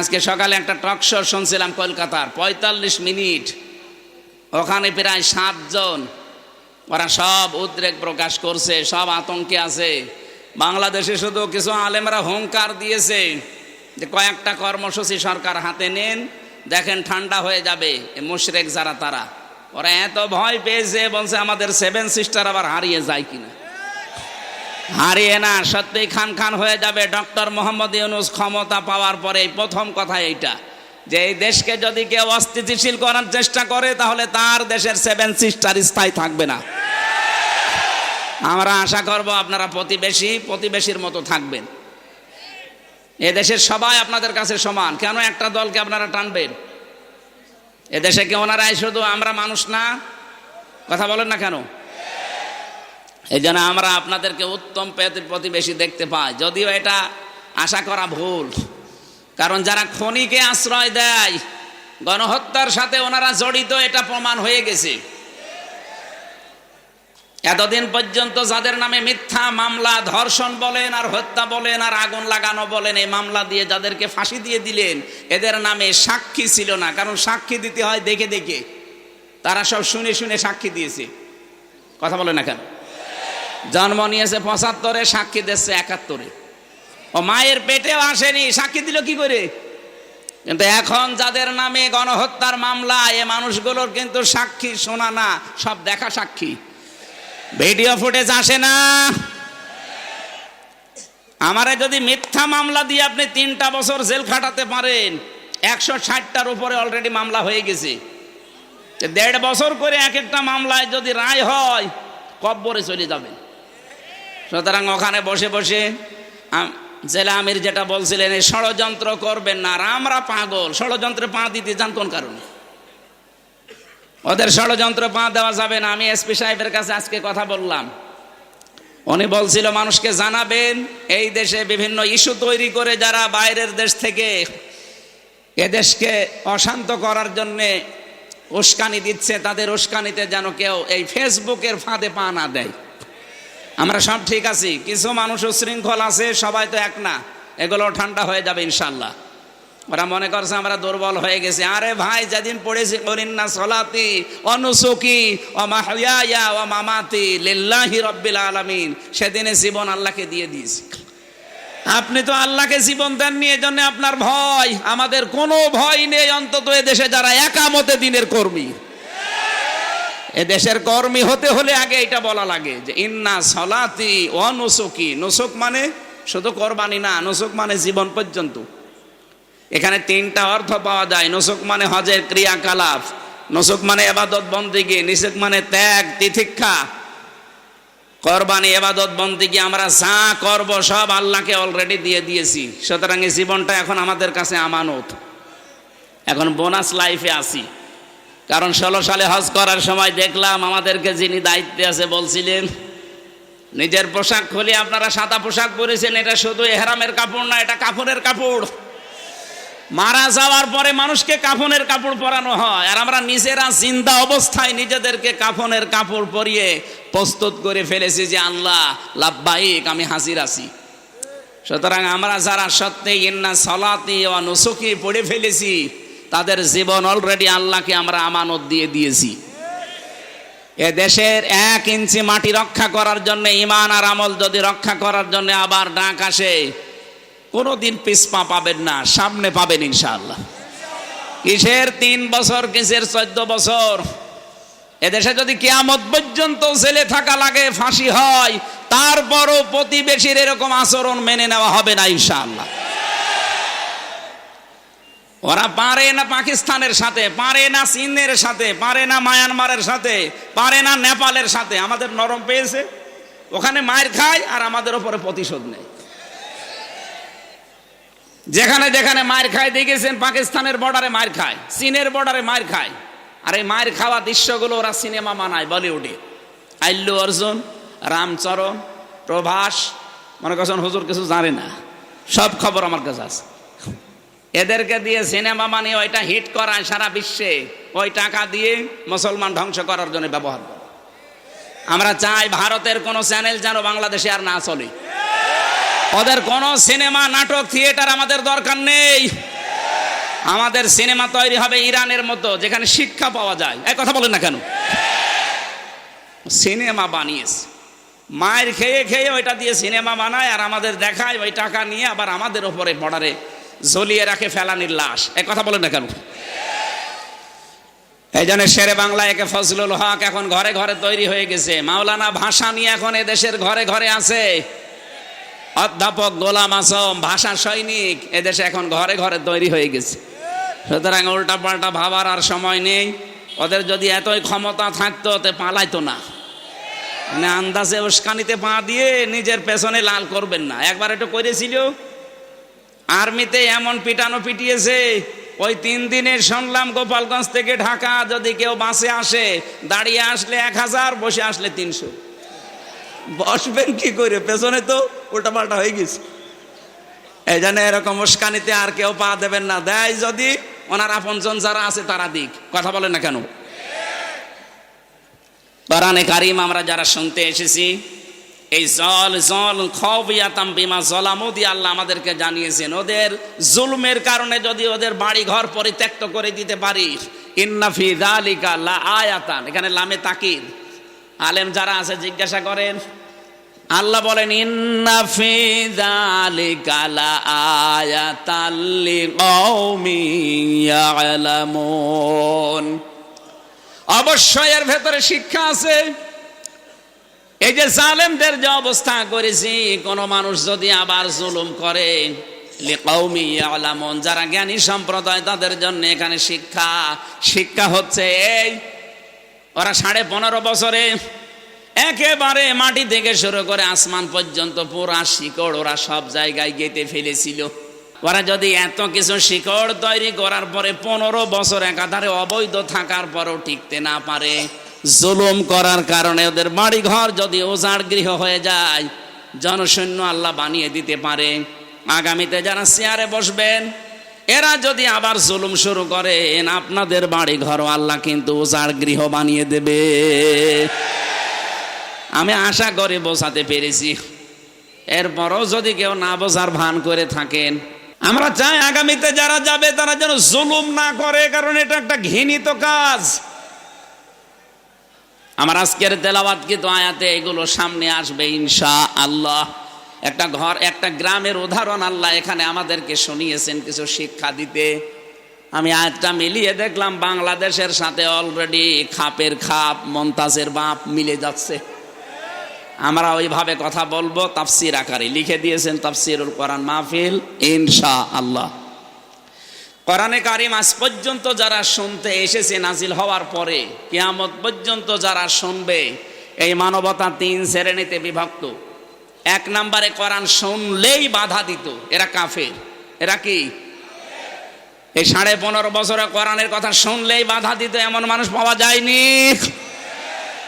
আজকে সকালে একটা টক শো শুনছিলাম কলকাতার, পঁয়তাল্লিশ মিনিট। ওখানে প্রায় সাতজন, ওরা সব উদ্রেক প্রকাশ করছে, সব আতঙ্কে আছে। বাংলাদেশে শুধু কিছু আলেমরা হুঙ্কার দিয়েছে যে কয়েকটা কর্মসূচি সরকার হাতে নেন, দেখেন ঠান্ডা হয়ে যাবে মুশরেক যারা তারা। ওরা এত ভয় পেয়েছে, বলছে আমাদের সেভেন সিস্টার আবার হারিয়ে যায় কিনা। হারিয়ে না, সত্যি খান খান হয়ে যাবে। ডক্টর মোহাম্মদ ইউনুস ক্ষমতা পাওয়ার পরে প্রথম কথা এইটা, যে এই দেশকে যদি কেউ অস্থিতিশীল করার চেষ্টা করে, তাহলে তার দেশের সেভেন সিস্টার স্থায়ী থাকবে না। আমরা আশা করব আপনারা প্রতিবেশী, প্রতিবেশীর মতো থাকবেন। এদেশের সবাই আপনাদের কাছে সমান। কেন একটা দলকে আপনারা টানবেন? এদেশে কি ওনারাই শুধু আমরা মানুষ না? কথা বলেন না কেন? এই জন্য আমরা আপনাদেরকে উত্তম প্রতিবেশী দেখতে পাই। যদিও এটা আশা করা ভুল। কারণ যারা খনিকে আশ্রয় দেয়, গণহত্যার সাথে ওনারা জড়িত, এটা প্রমাণ হয়ে গেছে। এতদিন পর্যন্ত যাদের নামে মিথ্যা মামলা, ধর্ষণ বলেন আর হত্যা বলেন আর আগুন লাগানো বলেন, এই মামলা দিয়ে যাদেরকে ফাঁসি দিয়ে দিলেন, এদের নামে সাক্ষী ছিল না। কারণ সাক্ষী দিতে হয় দেখে দেখে। তারা সব শুনে শুনে সাক্ষী দিয়েছে। কথা বলে না কেন? জন্ম নিয়েছে পঁচাত্তরে, সাক্ষী দিচ্ছে একাত্তরে। ও মায়ের পেটেও আসেনি, সাক্ষী দিল কি করে? কিন্তু এখন যাদের নামে গণহত্যার মামলা, এ মানুষগুলোর কিন্তু সাক্ষী শোনা না, সব দেখা সাক্ষী। ভিডিও ফুটেজ আসে না। আমারে যদি মিথ্যা মামলা দিয়ে আপনি তিনটা বছর জেল খাটাতে পারেন, একশো ষাটটার উপরে অলরেডি মামলা হয়ে গেছে। দেড় বছর করে এক একটা মামলায় যদি রায় হয়, কব্বরে চলে যাবেন। সুতরাং ওখানে বসে বসে জেলা আমির যেটা বলছিলেন, এই ষড়যন্ত্র করবেন না, আর আমরা পাগল। ষড়যন্ত্রে পা দিতে যান কোন কারণে? ওদের ষড়যন্ত্র পা দেওয়া যাবে না। আমি এসপি সাহেবের কাছে আজকে কথা বললাম। উনি বলছিল, মানুষকে জানাবেন, এই দেশে বিভিন্ন ইস্যু তৈরি করে যারা বাইরের দেশ থেকে এদেশকে অশান্ত করার জন্যে উস্কানি দিচ্ছে, তাদের উস্কানিতে যেন কেউ এই ফেসবুকের ফাঁদে পা না দেয়। আমরা সব ঠিক আছি। কিছু মানুষ শৃঙ্খল আছে, সবাই তো এক না। এগুলো ঠান্ডা হয়ে যাবে ইনশাল্লাহ। ওরা মনে করছে আমরা দুর্বল হয়ে গেছি। আরে ভাই, যেদিন পড়েছি করিন্না সলাতি, অনুসুকি ও মাহিয়া ও মামাতি লিল্লাহি রব্বিল আলামিন, সেদিনে জীবন আল্লাহকে দিয়ে দিয়েছি। আপনি তো আল্লাহকে জীবন দেননি, এজন্য আপনার ভয়। আমাদের কোনো ভয় নেই, অন্তত এ দেশে যারা একামতে দিনের কর্মী। এ দেশের কর্মী হতে হলে আগে এটা বলা লাগে যে ইন্না সলাতি অনুসুকি নুসুক। মানে শুধু কোরবানি না, নুসুক মানে জীবন পর্যন্ত। এখানে তিনটা অর্থ পাওয়া যায়। নুসুক মানে হজের ক্রিয়াকলাপ, নুসুক মানে এবাদত বন্দিগি নিসুক মানে ত্যাগ তিথিক্ষা কোরবানি, এবাদত বন্দিগি, আমরা যা করব সব আল্লাহকে অলরেডি দিয়ে দিয়েছি। সুতরাং এই জীবনটা এখন আমাদের কাছে আমানত। এখন বোনাস লাইফে আসি। কারণ ষোলো সালে হজ করার সময় দেখলাম আমাদেরকে যিনি দায়িত্বে আছে বলছিলেন, নিজের পোশাক খুলে, আপনারা সাদা পোশাক পরেছেন, এটা শুধু এহরামের কাপড় না, এটা কাপড়ের কাপড়। মারা যাওয়ার পরে মানুষকে কাফনের কাপড় পরানো হয়, আর আমরা নিজেরা জিন্দা অবস্থায় নিজেদেরকে কাফনের কাপড় পরিয়ে প্রস্তুত করে ফেলেছি যে, আল্লাহ, লাভবাহিক, আমি হাজির আছি। সুতরাং আমরা যারা সত্যি ইন্না সলাতি ও নুসুকি পড়ে ফেলেছি তাদের জীবন অলরেডি আল্লাহকে আমরা আমানত দিয়ে দিয়েছি। এ দেশের এক ইঞ্চি মাটি রক্ষা করার জন্য ইমান আর আমল যদি রক্ষা করার জন্য আবার ডাক আসে, কোনোদিন পিসপা পাবেন না, সামনে পাবেন ইনশাআল্লাহ। কিসের তিন বছর, কিসের চোদ্দ বছর? এদেশে যদি কেয়ামত পর্যন্ত জেলে থাকা লাগে, ফাঁসি হয়, তারপরও প্রতিবেশীর এরকম আচরণ মেনে নেওয়া হবে না ইনশাআল্লাহ। ওরা পারে না পাকিস্তানের সাথে, পারে না চীনের সাথে, পারে না মায়ানমারের সাথে, পারে না নেপালের সাথে। আমাদের নরম পেয়েছে, ওখানে মায়ের খায় আর আমাদের ওপরে প্রতিশোধ নেয়। যেখানে যেখানে মায়ের খায় দেখেছেন, পাকিস্তানের বর্ডারে মায়ের খায়, চীনের বর্ডারে মায়ের খায়। আর এই মায়ের খাওয়া দৃশ্যগুলো ওরা সিনেমা মানায় বলিউডে। আল্লু অর্জুন রামচরণ প্রভাস, মনে করছেন হুজুর কিছু জানে না। সব খবর আমার কাছে আছে। এদেরকে দিয়ে সিনেমা বানিয়ে ওইটা হিট করায় সারা বিশ্বে। ওই টাকা দিয়ে মুসলমান ধ্বংস করার জন্য ব্যবহার করে। আমরা চাই ভারতের কোনো চ্যানেল যেন বাংলাদেশে আর না চলে। ওদের কোনো সিনেমা, নাটক, থিয়েটার আমাদের দরকার নেই। আমাদের সিনেমা তৈরি হবে ইরানের মতো, যেখানে শিক্ষা পাওয়া যায়। এই কথা বলেন না কেন? সিনেমা বানিয়েছে। মায়ের খেয়ে খেয়ে ওইটা দিয়ে সিনেমা বানায় আর আমাদের দেখায় ওই টাকা নিয়ে আবার আমাদের ওপরে বর্ডারে ঝলিয়ে রাখে ফেলানির লাশ। এই কথা বলেন না কেন? এই জন্য শেরে বাংলা একে ফজলুল হক এখন ঘরে ঘরে তৈরি হয়ে গেছে। মাওলানা ভাষা নিয়ে এখন এদেশের ঘরে ঘরে আছে। অধ্যাপক গোলাম আসম ভাষা সৈনিক, এদেশে এখন ঘরে ঘরে তৈরি হয়ে গেছে। সুতরাং উল্টা পাল্টা ভাবার আর সময় নেই। ওদের যদি এতই ক্ষমতা থাকতো, তে পালাইতো না। মানে আন্দাজে উস্কানিতে পা দিয়ে নিজের পেছনে লাল করবেন না। একবার একটু করেছিল আর্মিতে এমন পিটানো পিটিয়েছে, ওই তিন দিনের শুনলাম গোপালগঞ্জ থেকে ঢাকা যদি কেউ বাসে আসে, দাঁড়িয়ে আসলে এক হাজার, বসে আসলে তিনশো। বসবেন কি করে? পেছনে তো উল্টা পাল্টা হয়ে গেছে। এই জন্য এরকম উস্কানিতে আর কেউ পা দেবেন না। দেয় যদি ওনার আপনজন যারা আছে তারা দিক। কথা বলেন না কেন? কারিম আমরা যারা শুনতে এসেছি এই জল জল খবিয়াতাম বিমা জলামুদি আল্লাহ আমাদেরকে জানিয়েছেন, ওদের জুলমের কারণে যদি ওদের বাড়ি ঘর পরিত্যক্ত করে দিতে পারি ইন্নাফি দালিকা লা আয়াতান। এখানে লামে তাকিদ। আলেম যারা আছে, জিজ্ঞাসা করেন, আল্লাহ বলেন ইন্নাফি দালিকা লা আয়াতাল লিকাউমিন অবশ্যই এর ভেতরে শিক্ষা আছে। এই যে জালেমদের যে অবস্থা করেছি, কোন মানুষ যদি আবার জুলুম করে যারা জ্ঞানী সম্প্রদায়, তাদের জন্য এখানে শিক্ষা। শিক্ষা হচ্ছে এই, ওরা সাড়ে পনেরো বছরে একেবারে মাটি থেকে শুরু করে আসমান পর্যন্ত পুরা শিকড় ওরা সব জায়গায় গেতে ফেলেছিল। ওরা যদি এত কিছু শিকড় তৈরি করার পরে পনেরো বছর একাধারে অবৈধ থাকার পরও টিকতে না পারে। জুলুম করার কারণে ওদের বাড়ি ঘর যদি ওজাড় গৃহ হয়ে যায় জনশূন্য আল্লাহ বানিয়ে দিতে পারে। আগামীতে যারা চেয়ারে বসবেন, এরা যদি আবার জুলুম শুরু করেন, আপনাদের বাড়ি ঘর আল্লাহ কিন্তু ওজাড় গৃহ বানিয়ে দেবে। আমি আশা করে বোঝাতে পেরেছি। এরপরও যদি কেউ না বোঝার ভান করে থাকেন, আমরা চাই আগামীতে যারা যাবে, তারা যেন জুলুম না করে, কারণ এটা একটা ঘৃণিত কাজ। আমার আজকের তেলাবাদ কিন্তু আয়াতে এগুলো সামনে আসবে ইনশা আল্লাহ একটা ঘর, একটা গ্রামের উদাহরণ আল্লাহ এখানে আমাদেরকে শুনিয়েছেন কিছু শিক্ষা দিতে। আমি আয়াতটা মিলিয়ে দেখলাম বাংলাদেশের সাথে অলরেডি খাপের খাপ মন্তাজের বাপ মিলে যাচ্ছে। আমরা ওইভাবে কথা বলব, তাফসির আকারে লিখে দিয়েছেন তাফসিরুল কোরআন মাহফিল ইনশা আল্লাহ কোরআনে কারিম আজ পর্যন্ত যারা শুনতে এসেছে নাজিল হওয়ার পরে, কিয়ামত পর্যন্ত যারা শুনবে, এই মানবতা তিন শ্রেণীতে বিভক্ত। এক নম্বরে কোরআন শুনলেই বাধা দিত, এরা কাফের। এরা কি? এই সাড়ে পনেরো বছরে কোরআনের কথা শুনলেই বাধা দিত, এমন মানুষ পাওয়া যায়নি।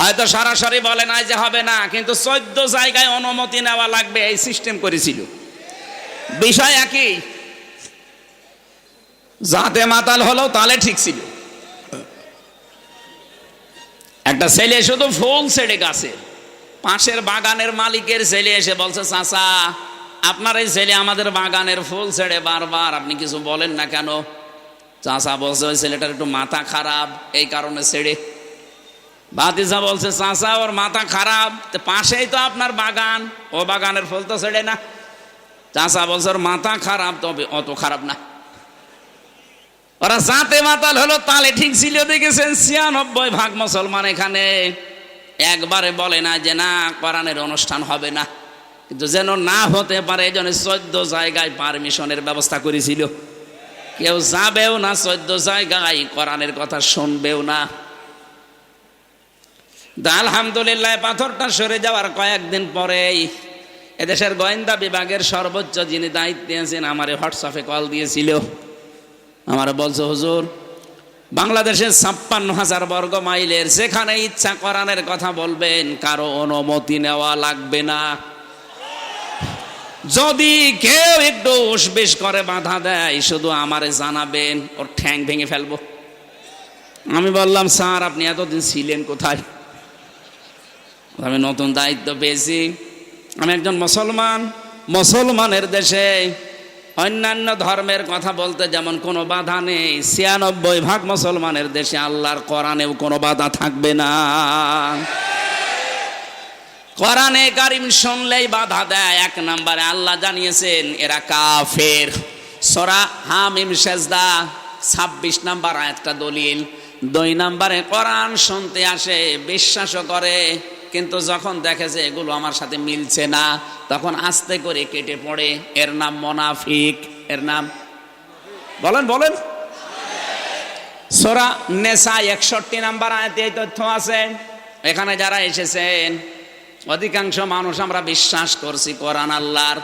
হয়তো সরাসরি বলে নাই যে হবে না, কিন্তু চোদ্দ জায়গায় অনুমতি নেওয়া লাগবে, এই সিস্টেম করেছিল। বিষয় একই যাতে মাতাল হলো, তাহলে ঠিক ছিল। একটা ছেলে শুধু ফুল ছেড়ে গাছে। পাশের বাগানের মালিকের ছেলে এসে বলছে, চাচা, আপনার এই ছেলে আমাদের বাগানের ফুল ছেড়ে বারবার, আপনি কিছু বলেন না কেন? চাচা বলছে, ওই ছেলেটার একটু মাথা খারাপ, এই কারণে ছেড়ে। ভাতিজা বলছে, চাচা, ওর মাথা খারাপ পাশেই তো আপনার বাগান, ও বাগানের ফুল তো ছেড়ে না। চাচা বলছে, ওর মাথা খারাপ, তবে অত খারাপ না। ওরা জাতে মাতাল হলো, তালে ঠিক ছিল দেখেছেন ছিয়ানব্বই ভাগ মুসলমান এখানে। একবারে বলে না যে না, কোরআনের অনুষ্ঠান হবে না। কিন্তু যেন না হতে পারে, এই জন্য চোদ্দ জায়গায় পারমিশনের ব্যবস্থা করেছিল। কেউ যাবেও না চোদ্দ জায়গায়, কোরআনের কথা শুনবেও না। আলহামদুলিল্লাহ, পাথরটা সরে যাওয়ার কয়েকদিন পরেই এদেশের গোয়েন্দা বিভাগের সর্বোচ্চ যিনি দায়িত্বে আছেন, আমার হোয়াটসঅ্যাপে কল দিয়েছিল। আমার বলছে, হুজুর, বাংলাদেশের ছাপ্পান্ন হাজার বর্গ মাইলের যেখানে ইচ্ছা করানের কথা বলবেন, কারও অনুমতি নেওয়া লাগবে না। যদি কেউ একটু উসবেশ করে বাধা দেয়, শুধু আমারে জানাবেন, ওর ঠ্যাং ভেঙে ফেলব। আমি বললাম, স্যার, আপনি এতদিন ছিলেন কোথায়? আমি নতুন দায়িত্ব পেয়েছি। আমি একজন মুসলমান, মুসলমানের দেশে অন্যান্য ধর্মের কথা বলতে যেমন কোনো বাধা নেই, ছিয়ানব্বই ভাগ মুসলমানের দেশে আল্লাহর কোরআনেও কোনো বাধা থাকবে না। কোরআনে কারিম শুনলেই বাধা দেয়। এক নম্বরে আল্লাহ জানিয়েছেন, এরা কাফের। সরা হামিম সেজদা, ছাব্বিশ নাম্বার একটা দলিল। দুই নাম্বারে কোরআন শুনতে আসে, বিশ্বাসও করে। কিন্তু যখন দেখে যে এগুলো আমার সাথে মিলছে না, তখন আস্তে করে কেটে পড়ে। এর নাম মোনাফিক। এর নাম বলেন বলেন। সোরা নেশা একষট্টি নাম্বার আয়তে এই তথ্য আছে। এখানে যারা এসেছেন, অধিকাংশ মানুষ আমরা বিশ্বাস করছি কোরআন আল্লাহর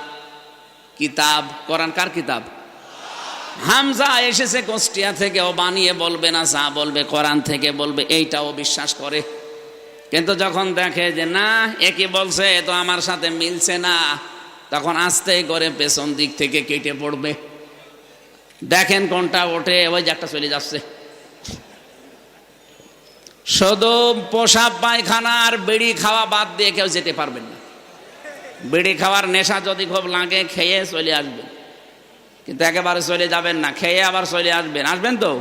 কিতাব। কোরআন কার কিতাব? হামজা এসেছে কুষ্টিয়া থেকে, ও বানিয়ে বলবে না, যা বলবে কোরআন থেকে বলবে, এইটাও বিশ্বাস করে। কিন্তু যখন দেখে যে না একই বলছে তো আমার সাথে মিলছে না, তখন আস্তে করে পেছন দিক থেকে কেটে পড়বে। দেখেন কোনটা ওঠে, ওই যে একটা চলে যাচ্ছে। শুধু পোশাক, পায়খানা আর বিড়ি খাওয়া বাদ দিয়ে কেউ যেতে পারবেন না। বিড়ি খাওয়ার নেশা যদি খুব লাগে, খেয়ে চলে আসবেন। কিন্তু একেবারে চলে যাবেন না, খেয়ে আবার চলে আসবেন। আসবেন তো?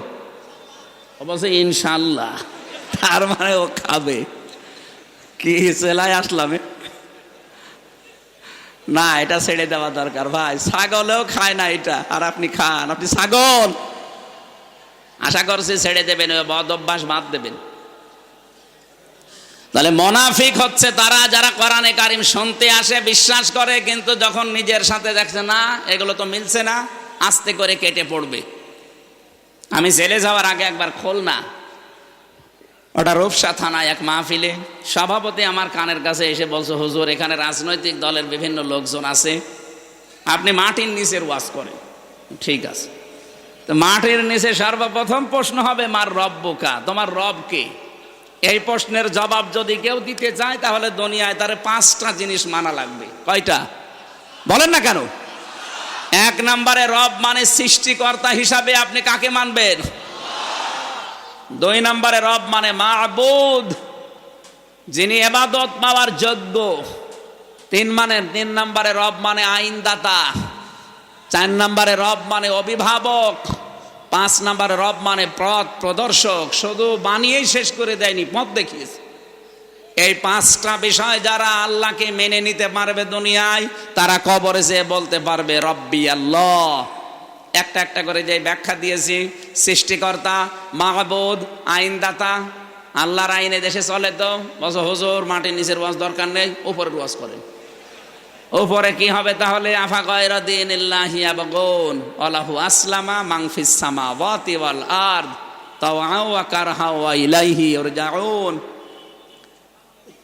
অবশ্যই ইনশাল্লাহ। তার মানে ও খাবে। কি চেলায় আসলাম না, এটা ছেড়ে দেওয়া দরকার, ভাই। ছাগলেও খায় না এটা, আর আপনি খান। আপনি ছাগল! আশা করছি ছেড়ে দেবেন বদ অভ্যাস বাদ দেবেন। তাহলে মোনাফিক হচ্ছে তারা যারা কোরআনে কারিম শুনতে আসে, বিশ্বাস করে, কিন্তু যখন নিজের সাথে দেখছে, না, এগুলো তো মিলছে না, আস্তে করে কেটে পড়বে। আমি জেলে যাওয়ার আগে একবার খোল না। ওটা রূপসা থানায় এক মাহফিলে। সভাপতি আমার কানের কাছে এসে বলছে, হুজুর, এখানে রাজনৈতিক দলের বিভিন্ন লোকজন আছে। আপনি মাটির নিচের ওয়াজ করেন। ঠিক আছে। তো মাটির নিচে সর্বপ্রথম প্রশ্ন হবে, মার রব বোকা? তোমার রব কে? এই প্রশ্নের জবাব যদি কেউ দিতে চায়, তাহলে দুনিয়ায় তার পাঁচটা জিনিস মানা লাগবে। কয়টা? বলেন না কেন? এক নম্বরে রব মানে সৃষ্টিকর্তা হিসাবে আপনি কাকে মানবেন? দুই নম্বরে রব মানে মাহবুদ যিনি এবাদত পাওয়ার যোগ্য। তিন মানে তিন নম্বরে রব মানে আইনদাতা, চার নম্বরে রব মানে অভিভাবক, পাঁচ নম্বরে রব মানে পথ প্রদর্শক। শুধু বানিয়েই শেষ করে দেয়নি, পথ দেখিয়েছে। এই পাঁচটা বিষয় যারা আল্লাহকে মেনে নিতে পারবে দুনিয়ায়, তারা কবরে যে বলতে পারবে, রব্বি আল্লাহ। একটা একটা করে যে ব্যাখ্যা দিয়েছি, সৃষ্টিকর্তা, মাহবুদ, আইনদাতা, আল্লাহর আইনে দেশে চলে তো বস হুজুর, মাটির নিচের ওয়াজ দরকার নেই, উপরের ওয়াজ করেন। উপরে কি হবে তাহলে? আফা গয়রা দিন ইল্লাহি আবগুন আলাহু আসলামা মাংফিস সামাওয়াতি ওয়াল আরদ তাওআ ওয়া কারহা ওয়া ইলাইহি ইরজাউন।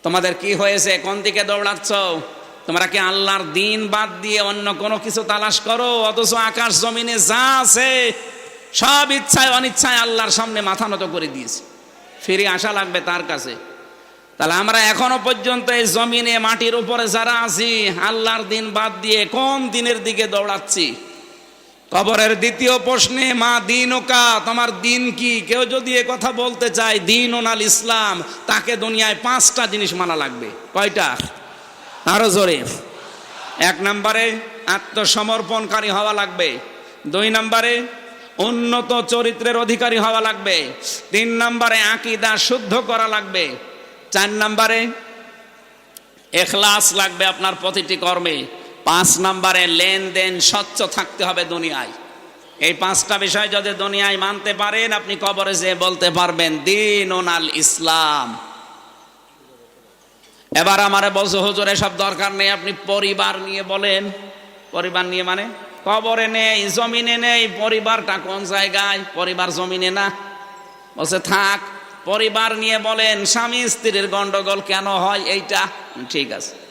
তোমাদের কি হয়েছে? কোন দিকে দৌড়াচ্ছ? তোমরা কি আল্লাহর দিন বাদ দিয়ে অন্য কোনো কিছু তালাশ করো? অথচ আকাশ জমিনে যা আছে, সব ইচ্ছায় অনিচ্ছায় আল্লাহর সামনে মাথা নত করে দিয়েছে। ফিরে আসা লাগবে তার কাছে। তাহলে আমরা এখনও পর্যন্ত এই জমিনে, মাটির উপরে যারা আছি, আল্লাহর দিন বাদ দিয়ে কোন দিনের দিকে দৌড়াচ্ছি? কবরের দ্বিতীয় প্রশ্নে, মা দিন ওকা তোমার দিন কি? কেউ যদি এ কথা বলতে চায় দিন ওনাল ইসলাম, তাকে দুনিয়ায় পাঁচটা জিনিস মানা লাগবে। কয়টা? আরও জোরে। এক নম্বরে আত্মসমর্পণকারী হওয়া লাগবে। দুই নম্বরে উন্নত চরিত্রের অধিকারী হওয়া লাগবে। তিন নম্বরে আকিদা শুদ্ধ করা লাগবে। চার নম্বরে এখলাস লাগবে আপনার প্রতিটি কর্মে। পাঁচ নম্বরে লেনদেন স্বচ্ছ থাকতে হবে দুনিয়ায়। এই পাঁচটা বিষয় যদি দুনিয়ায় মানতে পারেন, আপনি কবরে যে বলতে পারবেন দিন ওনাল ইসলাম এবার আমার বলছো, হুজুর, এসব দরকার নেই, আপনি পরিবার নিয়ে বলেন। পরিবার নিয়ে মানে? কবরে নেই, জমিনে নেই, পরিবারটা কোন জায়গায়? পরিবার জমিনে না? বলছে, থাক। পরিবার নিয়ে বলেন, স্বামী স্ত্রীর গন্ডগোল কেন হয় এইটা? ঠিক আছে।